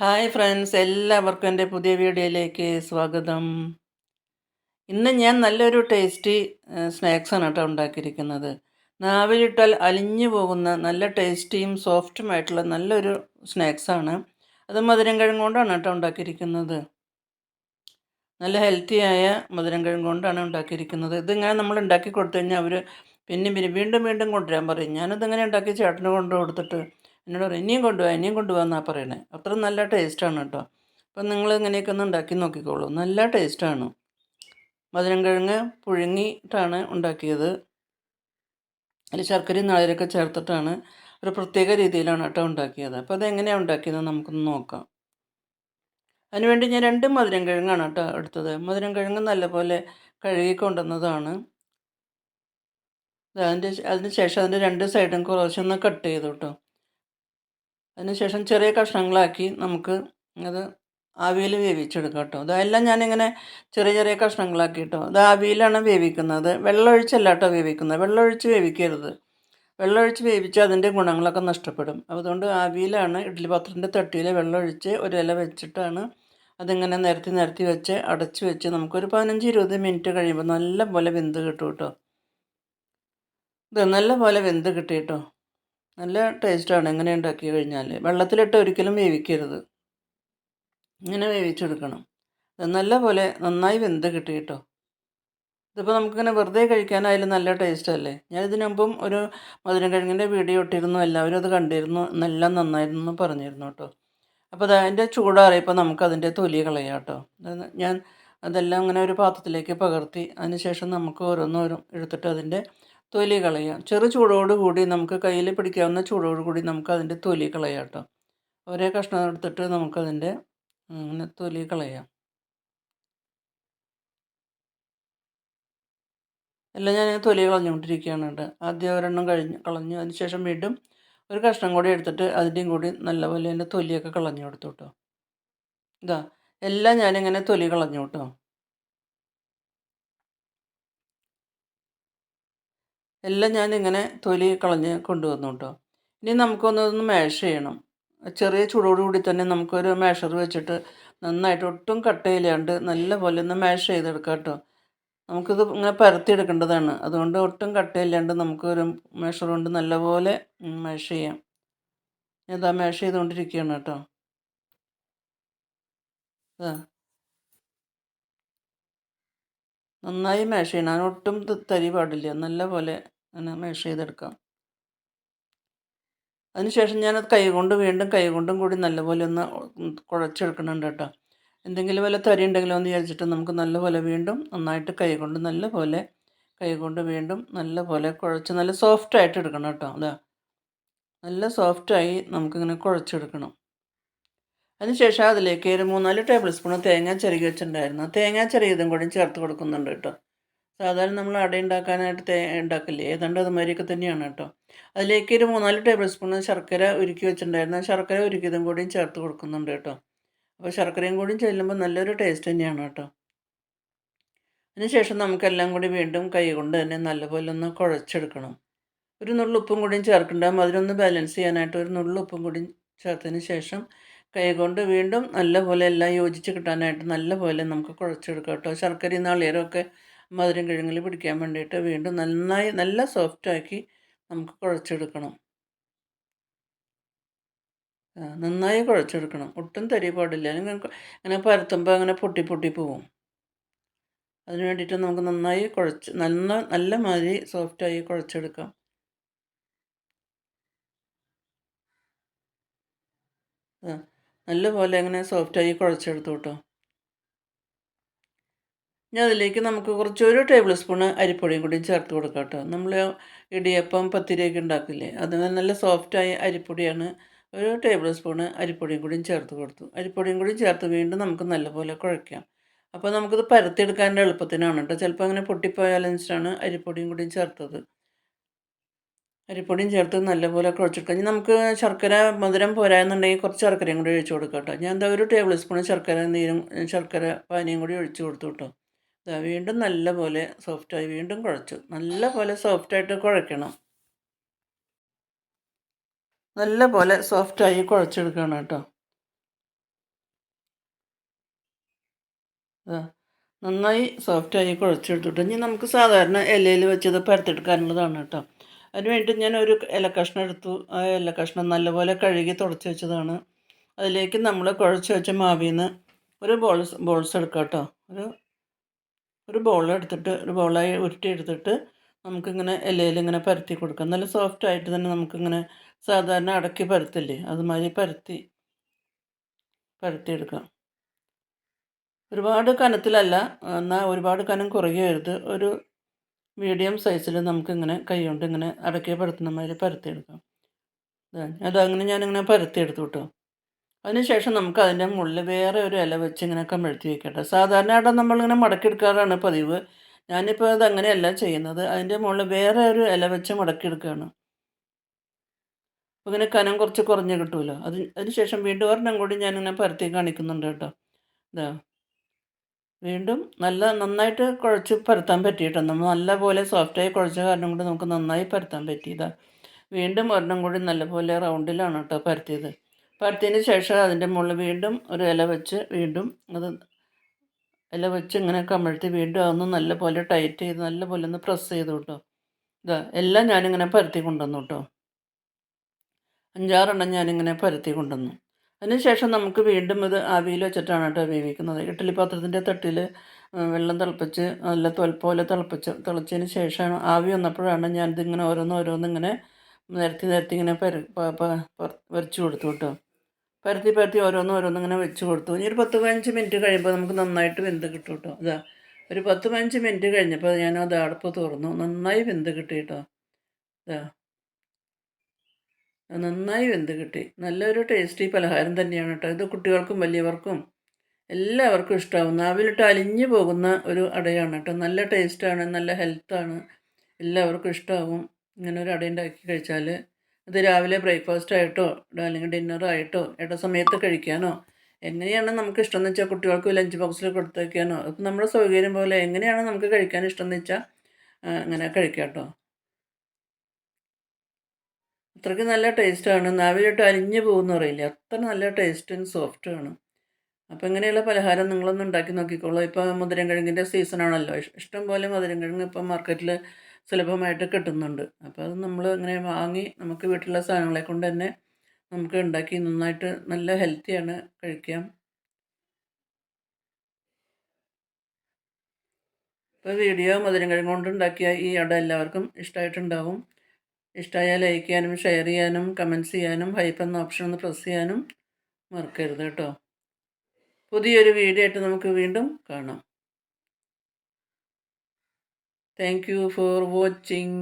Hi friends എല്ലാവർക്കും എന്റെ പുതിയ വീഡിയോയിലേക്ക് സ്വാഗതം. ഇന്ന് ഞാൻ നല്ലൊരു ടേസ്റ്റി സ്നാക്സാണ് കേട്ടോ ഉണ്ടാക്കിയിരിക്കുന്നത്. നാവിലിട്ടാൽ അലിഞ്ഞു പോകുന്ന നല്ല ടേസ്റ്റിയും സോഫ്റ്റുമായിട്ടുള്ള നല്ലൊരു സ്നാക്സാണ് അത് മധുരം കിഴങ്ങ് കൊണ്ടാണ് കേട്ടോ ഉണ്ടാക്കിയിരിക്കുന്നത്. നല്ല ഹെൽത്തിയായ മധുരം കിഴങ്ങ് കൊണ്ടാണ് ഉണ്ടാക്കിയിരിക്കുന്നത്. ഇതിങ്ങനെ നമ്മൾ ഉണ്ടാക്കി കൊടുത്തു കഴിഞ്ഞാൽ അവർ പിന്നെ പിന്നെ വീണ്ടും വീണ്ടും കൊണ്ടുവരാൻ പറയും. ഞാനിതിങ്ങനെ ഉണ്ടാക്കി ചേട്ടന് കൊണ്ടു കൊടുത്തിട്ട് എന്നോട് പറയും ഇനിയും കൊണ്ടുപോകാം ഇനിയും കൊണ്ടുപോകാമെന്നാണ് പറയണേ. അത്ര നല്ല ടേസ്റ്റാണ് കേട്ടോ അപ്പം നിങ്ങൾ ഇങ്ങനെയൊക്കെ ഒന്ന് ഉണ്ടാക്കി നോക്കിക്കോളൂ. നല്ല ടേസ്റ്റാണ് മധുരം കിഴങ്ങ് പുഴുങ്ങിയിട്ടാണ് ഉണ്ടാക്കിയത്. അതിൽ ശർക്കരയും നാളിലൊക്കെ ചേർത്തിട്ടാണ് ഒരു പ്രത്യേക രീതിയിലാണ് കേട്ടോ ഉണ്ടാക്കിയത്. അപ്പോൾ അതെങ്ങനെയാണ് ഉണ്ടാക്കിയത് നമുക്കൊന്ന് നോക്കാം. അതിനുവേണ്ടി ഞാൻ രണ്ട് മധുരം കിഴങ്ങാണ് കേട്ടോ എടുത്തത്. മധുരം കിഴങ്ങ് നല്ലപോലെ കഴുകി കൊണ്ടുവന്നതാണ്. അതിന്റെ അതിന് ശേഷം അതിന്റെ രണ്ട് സൈഡും കുറച്ചൊന്ന് കട്ട് ചെയ്തു കേട്ടോ അതിനുശേഷം ചെറിയ കഷ്ണങ്ങളാക്കി നമുക്ക് അത് ആവിയിൽ വേവിച്ചെടുക്കാം കേട്ടോ. ഇതെല്ലാം ഞാനിങ്ങനെ ചെറിയ ചെറിയ കഷ്ണങ്ങളാക്കി കേട്ടോ ഇത് ആവിയിലാണ് വേവിക്കുന്നത്. വെള്ളമൊഴിച്ചല്ല കേട്ടോ വേവിക്കുന്നത്. വെള്ളമൊഴിച്ച് വേവിക്കരുത്. വെള്ളമൊഴിച്ച് വേവിച്ചാൽ അതിന്റെ ഗുണങ്ങളൊക്കെ നഷ്ടപ്പെടും. അതുകൊണ്ട് ആവിയിലാണ് ഇഡ്ഡലി പാത്രത്തിന്റെ തട്ടിയിൽ വെള്ളമൊഴിച്ച് ഒരു വെച്ചിട്ടാണ് അതിങ്ങനെ നിരത്തി നിരത്തി വെച്ച് അടച്ച് വെച്ച് നമുക്കൊരു പതിനഞ്ച് ഇരുപത് മിനിറ്റ് കഴിയുമ്പോൾ നല്ല പോലെ വെന്ത് കിട്ടും കേട്ടോ. ഇത് നല്ല പോലെ വെന്ത് കിട്ടി കേട്ടോ. നല്ല ടേസ്റ്റാണ് എങ്ങനെ ഉണ്ടാക്കി കഴിഞ്ഞാൽ വെള്ളത്തിലിട്ട് ഒരിക്കലും വേവിക്കരുത്. ഇങ്ങനെ വേവിച്ചെടുക്കണം. നല്ല പോലെ നന്നായി വെന്ത് കിട്ടി കേട്ടോ ഇതിപ്പോൾ നമുക്കിങ്ങനെ വെറുതെ കഴിക്കാനായാലും നല്ല ടേസ്റ്റ് അല്ലേ? ഞാൻ ഇതിനു ഒരു മധുരം കിഴങ്ങിന്റെ വീഡിയോ ഇട്ടിരുന്നു. എല്ലാവരും അത് കണ്ടിരുന്നു. എന്നെല്ലാം നന്നായിരുന്നു പറഞ്ഞിരുന്നു കേട്ടോ അപ്പോൾ അത് അതിന്റെ ചൂടാറിയപ്പോൾ നമുക്ക് അതിന്റെ തൊലി കളയാം കേട്ടോ ഞാൻ അതെല്ലാം ഇങ്ങനെ ഒരു പാത്രത്തിലേക്ക് പകർത്തി. അതിന് ശേഷം നമുക്ക് ഓരോന്നോരും എടുത്തിട്ട് അതിന്റെ തൊലി കളയാം. ചെറു ചൂടോട് കൂടി നമുക്ക് കയ്യിൽ പിടിക്കാവുന്ന ചൂടോട് കൂടി നമുക്ക് അതിന്റെ തൊലി കളയാം കേട്ടോ ഒരേ കഷ്ണം എടുത്തിട്ട് നമുക്കതിന്റെ അങ്ങനെ തൊലി കളയാം. എല്ലാം ഞാൻ തൊലി കളഞ്ഞുകൊണ്ടിരിക്കുകയാണ് കേട്ടോ ആദ്യം ഒരെണ്ണം കഴിഞ്ഞ് കളഞ്ഞു. അതിന് ശേഷം വീണ്ടും ഒരു കഷ്ണം കൂടി എടുത്തിട്ട് അതിന്റെയും കൂടി നല്ലപോലെ അതിന്റെ തൊലിയൊക്കെ കളഞ്ഞു കൊടുത്തു കേട്ടോ ഇതാ എല്ലാം ഞാനിങ്ങനെ തൊലി കളഞ്ഞു കേട്ടോ എല്ലാം ഇങ്ങനെ തൊലി കളഞ്ഞ് കൊണ്ടുവന്നു കേട്ടോ ഇനി നമുക്കൊന്നൊന്ന് മാഷ് ചെയ്യണം. ചെറിയ ചൂടോടുകൂടി തന്നെ നമുക്കൊരു മാഷർ വെച്ചിട്ട് നന്നായിട്ട് ഒട്ടും കട്ടയില്ലാണ്ട് നല്ല പോലെ ഒന്ന് മാഷ് ചെയ്തെടുക്കാം കേട്ടോ നമുക്കിത് ഇങ്ങനെ പരത്തിയെടുക്കേണ്ടതാണ്. അതുകൊണ്ട് ഒട്ടും കട്ടയില്ലാണ്ട് നമുക്കൊരു മാഷർ കൊണ്ട് നല്ലപോലെ മാഷ് ചെയ്യാം. ഇതാ മാഷ് ചെയ്തുകൊണ്ടിരിക്കുകയാണ് കേട്ടോ നന്നായി മാഷ് ചെയ്യണം അതിനൊട്ടും തരി പാടില്ല. നല്ല പോലെ അങ്ങനെ മാഷ് ചെയ്തെടുക്കാം. അതിനുശേഷം ഞാനത് കൈകൊണ്ട് വീണ്ടും കൈകൊണ്ടും കൂടി നല്ലപോലെ ഒന്ന് കുഴച്ചെടുക്കുന്നുണ്ട് കേട്ടോ. എന്തെങ്കിലും വല്ല തരി ഉണ്ടെങ്കിലോ എന്ന് വിചാരിച്ചിട്ട് നമുക്ക് നല്ലപോലെ വീണ്ടും നന്നായിട്ട് കൈകൊണ്ട് നല്ലപോലെ കൈകൊണ്ട് വീണ്ടും നല്ലപോലെ കുഴച്ച് നല്ല സോഫ്റ്റായിട്ട് എടുക്കണം കേട്ടോ. അതാ. നല്ല സോഫ്റ്റായി നമുക്കിങ്ങനെ കുഴച്ചെടുക്കണം. അതിനുശേഷം അതിലേക്ക് ഒരു മൂന്നാൽ ടേബിൾ സ്പൂൺ തേങ്ങ ചിരകി വെച്ചിട്ടുണ്ടായിരുന്നു. തേങ്ങ ചെറിയതും കൂടി ചേർത്ത് കൊടുക്കുന്നുണ്ട് കേട്ടോ. സാധാരണ നമ്മൾ അട ഉണ്ടാക്കാനായിട്ട് തേ ഉണ്ടാക്കില്ലേ? ഏതാണ്ട് അതുമാതിരിയൊക്കെ തന്നെയാണ് കേട്ടോ. അതിലേക്ക് ഒരു മൂന്നാൽ ടേബിൾ സ്പൂൺ ശർക്കര ഉരുക്കി വെച്ചിട്ടുണ്ടായിരുന്നു. ശർക്കര ഉരുക്കിയതും കൂടിയും ചേർത്ത് കൊടുക്കുന്നുണ്ട് കേട്ടോ. അപ്പോൾ ശർക്കരയും കൂടിയും ചെല്ലുമ്പോൾ നല്ലൊരു ടേസ്റ്റ് തന്നെയാണ് കേട്ടോ. അതിനുശേഷം നമുക്കെല്ലാം കൂടി വീണ്ടും കൈ കൊണ്ട് തന്നെ നല്ലപോലെ ഒന്ന് കുഴച്ചെടുക്കണം. ഒരു നുള്ളുപ്പും കൂടിയും ചേർക്കണ്ടാകും അതിനൊന്ന് ബാലൻസ് ചെയ്യാനായിട്ട് ഒരു നുള്ളുപ്പും കൂടി ചേർത്തതിന് ശേഷം കൈ കൊണ്ട് വീണ്ടും നല്ലപോലെ എല്ലാം യോജിച്ച് കിട്ടാനായിട്ട് നല്ലപോലെ നമുക്ക് കുഴച്ചെടുക്കാം കേട്ടോ. ശർക്കരയും നാളികേരമൊക്കെ മധുരം കിഴങ്ങിൽ പിടിക്കാൻ വേണ്ടിയിട്ട് വീണ്ടും നന്നായി നല്ല സോഫ്റ്റാക്കി നമുക്ക് കുഴച്ചെടുക്കണം. നന്നായി കുഴച്ചെടുക്കണം. ഒട്ടും തരി പാടില്ല. അങ്ങനെ പരത്തുമ്പോൾ അങ്ങനെ പൊട്ടി പൊട്ടി പോവും. അതിന് വേണ്ടിയിട്ട് നമുക്ക് നന്നായി കുഴച്ച് നല്ല നല്ല മാതിരി സോഫ്റ്റായി കുഴച്ചെടുക്കാം. നല്ല പോലെ അങ്ങനെ സോഫ്റ്റായി കുഴച്ചെടുത്തു കേട്ടോ ഇനി അതിലേക്ക് നമുക്ക് കുറച്ച് ഒരു ടേബിൾ സ്പൂണ് അരിപ്പൊടിയും കൂടി ചേർത്ത് കൊടുക്കാം കേട്ടോ നമ്മൾ ഇടിയപ്പം പത്തിരിയൊക്കെ ഉണ്ടാക്കില്ലേ? അത് നല്ല സോഫ്റ്റായ അരിപ്പൊടിയാണ്. ഒരു ടേബിൾ സ്പൂണ് അരിപ്പൊടിയും കൂടി ചേർത്ത് കൊടുത്തു. അരിപ്പൊടിയും കൂടി ചേർത്ത് വീണ്ടും നമുക്ക് നല്ലപോലെ കുഴയ്ക്കാം അപ്പോൾ നമുക്കിത് പരത്തിയെടുക്കാൻ എളുപ്പത്തിനാണ് കേട്ടോ ചിലപ്പോൾ അങ്ങനെ പൊട്ടിപ്പോയാലെന്നിട്ടാണ് അരിപ്പൊടിയും കൂടി ചേർത്തത്. അരിപ്പൊടിയും ചേർത്ത് നല്ലപോലെ കുഴച്ചെടുക്കാം. ഇനി നമുക്ക് ശർക്കര മധുരം പോരായെന്നുണ്ടെങ്കിൽ കുറച്ച് ശർക്കരയും കൂടി ഒഴിച്ചു കൊടുക്കാം കേട്ടോ. ഞാൻ എന്താ ഒരു ടേബിൾ സ്പൂൺ ശർക്കര നീരും ശർക്കര പാനിയും കൂടി ഒഴിച്ചു കൊടുത്തു കേട്ടോ. ഇതാ വീണ്ടും നല്ല പോലെ സോഫ്റ്റായി വീണ്ടും കുഴച്ചു. നല്ല പോലെ സോഫ്റ്റായിട്ട് കുഴയ്ക്കണം നല്ല പോലെ സോഫ്റ്റായി കുഴച്ചെടുക്കണം കേട്ടോ. നന്നായി സോഫ്റ്റായി കുഴച്ചെടുത്തിട്ട് ഇനി നമുക്ക് സാധാരണ ഇലയിൽ വെച്ചത് പരത്തെടുക്കാനുള്ളതാണ് കേട്ടോ. അതിന് വേണ്ടി ഞാൻ ഒരു ഇല കഷ്ണം എടുത്തു. ആ ഇല കഷ്ണം നല്ലപോലെ കഴുകി തുടച്ച് വെച്ചതാണ്. അതിലേക്ക് നമ്മൾ കുഴച്ച് വെച്ച മാവിൽ നിന്ന് ഒരു ബോൾസ് ബോൾസ് എടുക്കാം കേട്ടോ. ഒരു ഒരു ബോൾ എടുത്തിട്ട് ഒരു ബോളായി ഉരുട്ടി എടുത്തിട്ട് നമുക്കിങ്ങനെ ഇലയിൽ ഇങ്ങനെ പരത്തി കൊടുക്കാം. നല്ല സോഫ്റ്റ് ആയിട്ട് തന്നെ നമുക്കിങ്ങനെ സാധാരണ അടക്കി പരത്തില്ലേ അതുമാതിരി പരത്തി പരത്തിയെടുക്കാം. ഒരുപാട് കനത്തിലല്ല എന്നാൽ ഒരുപാട് കനം കുറയരുത്. ഒരു മീഡിയം സൈസിൽ നമുക്കിങ്ങനെ കൈ കൊണ്ട് ഇങ്ങനെ അടക്കി പരത്തുന്ന മാതിരി പരത്തിയെടുക്കാം. അതങ്ങനെ ഞാനിങ്ങനെ പരത്തിയെടുത്തു കേട്ടോ അതിനുശേഷം നമുക്ക് അതിന്റെ മുകളിൽ വേറെ ഒരു ഇല വെച്ച് ഇങ്ങനെ കമഴ്ത്തി വെക്കട്ടെ. സാധാരണ അവിടെ നമ്മളിങ്ങനെ മടക്കിയെടുക്കാറാണ് പതിവ്. ഞാനിപ്പോൾ അത് അങ്ങനെയല്ല ചെയ്യുന്നത്. അതിന്റെ മുകളിൽ വേറെ ഒരു ഇല വെച്ച് മടക്കിയെടുക്കുകയാണ് അപ്പോൾ ഇങ്ങനെ കനം കുറച്ച് കുറഞ്ഞ് കിട്ടുമല്ലോ അതിന് അതിനുശേഷം വീണ്ടും ഒരെണ്ണം കൂടി ഞാനിങ്ങനെ പരത്തി കാണിക്കുന്നുണ്ട് കേട്ടോ. ഇതാ വീണ്ടും നല്ല നന്നായിട്ട് കുഴച്ച് പരത്താൻ പറ്റിയിട്ടോ? നമ്മൾ നല്ലപോലെ സോഫ്റ്റായി കുഴച്ച കാരണം കൊണ്ട് നമുക്ക് നന്നായി പരത്താൻ പറ്റിയതാണ് വീണ്ടും ഒരെണ്ണം കൂടി നല്ലപോലെ റൗണ്ടിലാണ് കേട്ടോ പരത്തിയത്. പരത്തിയതിന് ശേഷം അതിന്റെ മുകളിൽ വീണ്ടും ഒരു ഇല വെച്ച് വീണ്ടും അത് ഇല വെച്ച് ഇങ്ങനെ കമഴ്ത്തി വീണ്ടും അതൊന്ന് നല്ലപോലെ ടൈറ്റ് ചെയ്ത് നല്ലപോലെ ഒന്ന് പ്രസ് ചെയ്തു കേട്ടോ. ഇതാ എല്ലാം ഞാനിങ്ങനെ പരത്തി കൊണ്ടുവന്നു കേട്ടോ. അഞ്ചാറെണ്ണം ഞാനിങ്ങനെ പരത്തി കൊണ്ടുവന്നു. അതിനുശേഷം നമുക്ക് വീണ്ടും ഇത് ആവിയിൽ വെച്ചിട്ടാണ് കേട്ടോ വേവിക്കുന്നത്. ഇഡ്ഡലി പാത്രത്തിന്റെ തട്ടിൽ വെള്ളം തിളപ്പിച്ച് നല്ല തോൽ പോലെ തിളപ്പിച്ച് തിളച്ചതിന് ശേഷമാണ് ആവി വന്നപ്പോഴാണ് ഞാനിതിങ്ങനെ ഓരോന്ന് ഇങ്ങനെ നിരത്തി നിരത്തി ഇങ്ങനെ പര വരച്ച് കൊടുത്തു കേട്ടോ. പരത്തി പരത്തി ഓരോന്ന് ഓരോന്ന് ഇങ്ങനെ വെച്ച് കൊടുത്തു. ഇനി ഒരു പത്ത് പതിനഞ്ച് മിനിറ്റ് കഴിയുമ്പോൾ നമുക്ക് നന്നായിട്ട് വെന്ത് കിട്ടും കേട്ടോ. അതാ ഒരു പത്ത് പതിനഞ്ച് മിനിറ്റ് കഴിഞ്ഞപ്പോൾ ഞാൻ അത് അടുപ്പ് തുറന്നു. നന്നായി വെന്ത് കിട്ടി കേട്ടോ. അതാ നന്നായി വെന്ത് കിട്ടി. നല്ലൊരു ടേസ്റ്റി പലഹാരം തന്നെയാണ് കേട്ടോ ഇത് കുട്ടികൾക്കും വലിയവർക്കും എല്ലാവർക്കും ഇഷ്ടമാവും നാവിലിട്ട് അലിഞ്ഞു പോകുന്ന ഒരു അടയാണ് കേട്ടോ നല്ല ടേസ്റ്റാണ് നല്ല ഹെൽത്താണ് എല്ലാവർക്കും ഇഷ്ടമാവും ഇങ്ങനെ ഒരു അട ഉണ്ടാക്കി കഴിച്ചാൽ ഇത് രാവിലെ ബ്രേക്ക്ഫാസ്റ്റ് ആയിട്ടോ അല്ലെങ്കിൽ ഡിന്നറായിട്ടോ ഇട സമയത്ത് കഴിക്കാനോ എങ്ങനെയാണ് നമുക്ക് ഇഷ്ടം എന്ന് വെച്ചാൽ കുട്ടികൾക്ക് ലഞ്ച് ബോക്സിൽ കൊടുത്തേക്കാനോ ഇപ്പം നമ്മുടെ സൗകര്യം പോലെ എങ്ങനെയാണ് നമുക്ക് കഴിക്കാൻ ഇഷ്ടം എന്ന് വെച്ചാൽ അങ്ങനെ കഴിക്കാം കേട്ടോ അത്രയ്ക്ക് നല്ല ടേസ്റ്റാണ്. നാവിലിട്ട് അലിഞ്ഞു പോകുമെന്ന് അറിയില്ല. അത്ര നല്ല ടേസ്റ്റും സോഫ്റ്റുമാണ് അപ്പോൾ ഇങ്ങനെയുള്ള പലഹാരം നിങ്ങളൊന്ന് ഉണ്ടാക്കി നോക്കിക്കോളൂ. ഇപ്പോൾ മധുരം കിഴങ്ങിന്റെ സീസണാണല്ലോ ഇഷ്ടം പോലെ മധുരം കിഴങ്ങ് ഇപ്പം മാർക്കറ്റിൽ സുലഭമായിട്ട് കിട്ടുന്നുണ്ട്. അപ്പോൾ അത് നമ്മൾ ഇങ്ങനെ വാങ്ങി നമുക്ക് വീട്ടിലുള്ള സാധനങ്ങളെ കൊണ്ട് തന്നെ നമുക്ക് ഉണ്ടാക്കി നന്നായിട്ട് നല്ല ഹെൽത്തിയാണ് കഴിക്കാം. ഇപ്പോൾ വീഡിയോ മധുരം കിഴങ്ങ് കൊണ്ട് ഉണ്ടാക്കിയ ഈ അട എല്ലാവർക്കും ഇഷ്ടമായിട്ടുണ്ടാവും ഇഷ്ടമായാൽ ലൈക്ക് ചെയ്യാനും ഷെയർ ചെയ്യാനും കമന്റ്സ് ചെയ്യാനും ഹൈപ്പ് എന്ന ഓപ്ഷൻ ഒന്ന് പ്രസ് ചെയ്യാനും മറക്കരുത് കേട്ടോ. പുതിയൊരു വീഡിയോ ആയിട്ട് നമുക്ക് വീണ്ടും കാണാം. Thank you for watching